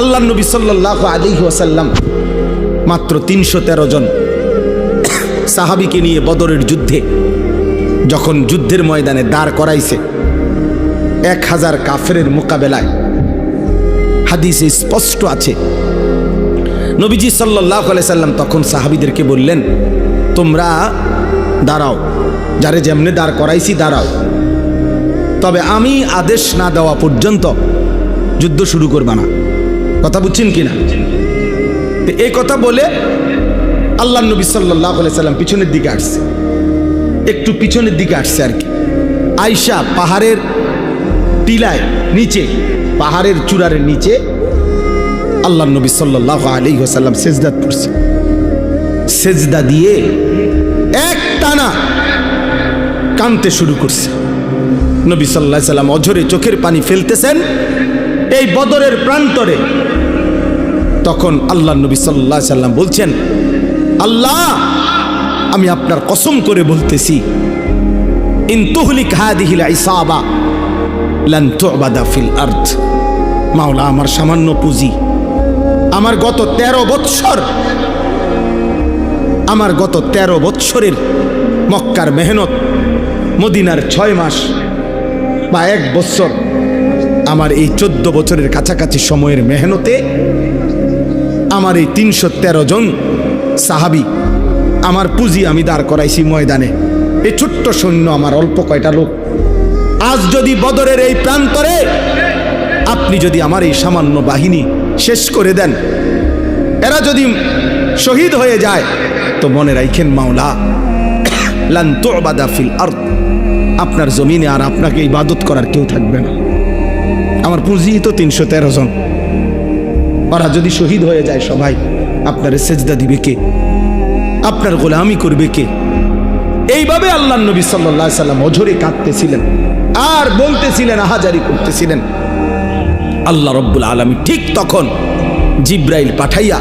আল্লাহ নবী সাল্লাহ আলী ওয়াসাল্লাম মাত্র তিনশো তেরো জন সাহাবিকে নিয়ে বদরের যুদ্ধে যখন যুদ্ধের ময়দানে দাঁড় করাইছে, এক হাজার কাফেরের মোকাবেলায় হাদিসে স্পষ্ট আছে। নবীজি সাল্লাহ সাল্লাম তখন সাহাবিদেরকে বললেন, তোমরা দাঁড়াও, যারে যেমনে দাঁড় করাইছি দাঁড়াও। তবে আমি আদেশ না দেওয়া পর্যন্ত যুদ্ধ শুরু করবা না। কথা বুঝছেন কি না? এই কথা বলে আল্লাহ নবী সাল্লাহ সাল্লাম পিছনের দিকে আসছে। একটু পিছনের দিকে আসছে আর কি। আয়সা পাহাড়ের টিলায় নিচে, পাহাড়ের চূড়ারের নিচে আল্লাহ নবী সাল্লাহ আলী সাল্লাম সেজদাত পড়ছে সেজদা দিয়ে এক টানা কানতে শুরু করছে। নবী সাল্লাহ সাল্লাম অঝরে চোখের পানি ফেলতেছেন। এই বদরের প্রান্তরে। তখন আল্লাহ নবী সাল্লাহ সাল্লাম বলছেন, আল্লাহ, আমি আপনার কসম করে বলতেছি ফিল আর্থ মাওলা আমার সামান্য পুঁজি, আমার গত ১৩ বৎসর, আমার গত ১৩ বৎসরের মক্কার মেহনত, মদিনার ছয় মাস বা এক বছর আমার এই চোদ্দ বছরের কাছাকাছি সময়ের মেহনতে আমার এই তিনশো তেরো জন সাহাবি আমার পুঁজি আমি দাঁড় করাইছি ময়দানে। এই ছোট্ট সৈন্য আমার অল্প কয়টা লোক। আজ যদি বদরের এই প্রান্তরে আপনি যদি আমার এই সামান্য বাহিনী শেষ করে দেন, এরা যদি শহীদ হয়ে যায়, তো মনে রাখেন মাওলা, লান তুবাদা ফিল আরদ। আপনার জমিনে আর আপনাকে ইবাদত করার কেউ থাকবে না। আমার পুঁজি তো তিনশো তেরো জন। ওরা যদি শহীদ হয়ে যায় সবাই, আপনার সেজদা দিবে কে? আপনার গোলামি করবে কে? এইভাবে আল্লাহ নবী সাল্লাম অঝরে কাঁদতেছিলেন আর বলতেছিলেন, আহাজারি করতেছিলেন। আল্লাহ রব্বুল আলমী ঠিক তখন জিব্রাইল পাঠাইয়া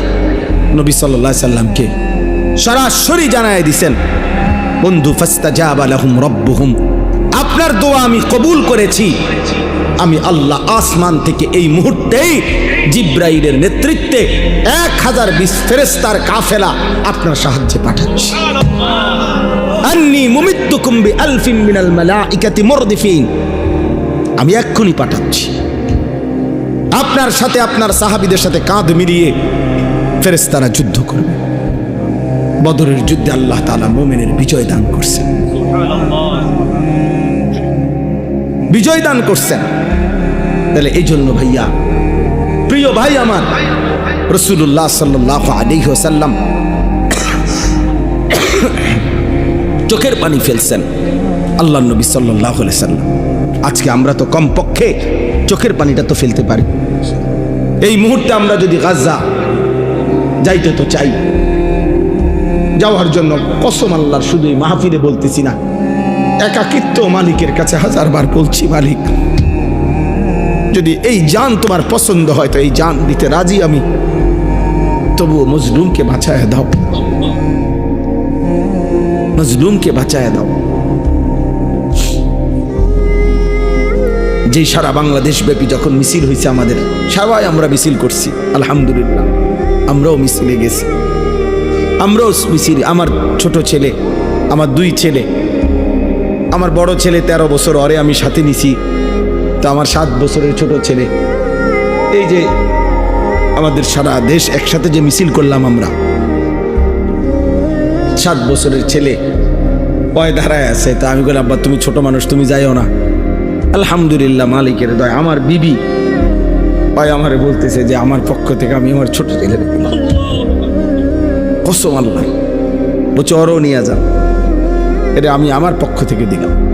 নবী সাল্লাহ সাল্লামকে সরাসরি জানায় দিছেন, বন্ধু ফাস্তা জাবালাহুম রব্বুহুম। আপনার দোয়া আমি কবুল করেছি। আমি আল্লাহ আসমান থেকে এই মুহূর্তেই জিব্রাইলের নেতৃত্বে এক হাজার বিশ ফেরেস্তার কাফেলা আপনার সাহায্যে পাঠাচ্ছি। আন্নি মুমিদ্দুকুম বি আলফিন মিনাল মালাইকাতি মুরদিফিন। আমি এক্ষুনি পাঠাচ্ছি। আপনার সাথে আপনার সাহাবীদের সাথে কাঁধ মিলিয়ে ফেরেস্তারা যুদ্ধ করবে। বদরের যুদ্ধে আল্লাহ তাআলা মুমিনের বিজয় দান করছেন। বিজয় দান করছেন। তাহলে এই জন্য ভাইয়া, প্রিয় ভাই আমার রসুল্লাহ সাল্লাহ আলী সাল্লাম চোখের পানি ফেলছেন আল্লাহ নবী সাল্লাহ সাল্লাম আজকে আমরা তো কমপক্ষে চোখের পানিটা তো ফেলতে পারি। এই মুহূর্তে আমরা যদি গাজা যাইতে তো চাই, যাওয়ার জন্য কসম আল্লাহর শুধু এই মাহফিলে বলতেছি না, একাকিত্ব মালিকের কাছে হাজারবার বলছি, মালিক। যদি এই জান তোমার পছন্দ হয়, তো এই জান দিতে রাজি আমি। তবুও মজলুমকে বাঁচায় দাও। মজলুমকে বাঁচায় দাও। যে সারা বাংলাদেশ ব্যাপী যখন মিছিল হয়েছে আমাদের, সবাই আমরা মিছিল করছি, আলহামদুলিল্লাহ। আমরাও মিছিলে গেছি। আমরাও মিছিল, আমার ছোট ছেলে, আমার দুই ছেলে, আমার বড় ছেলে তেরো বছর অরে আমি সাথে নিছি। তো আমার সাত বছরের ছোট ছেলে। এই যে আমাদের সারা দেশ একসাথে যে মিছিল করলাম আমরা। সাত বছরের ছেলে পয় ধারায় আছে। তা আমি বললাম, আব্বা, তুমি ছোট মানুষ, তুমি যাইও না। আলহামদুলিল্লাহ, মালিকের দয়, আমার বিবি ওই আমারে বলতেছে যে, আমার পক্ষ থেকে আমি আমার ছোট ছেলে কসম আল্লাহ। বলছে অরও নিয়ে যান এটা আমি আমার পক্ষ থেকে দিলাম।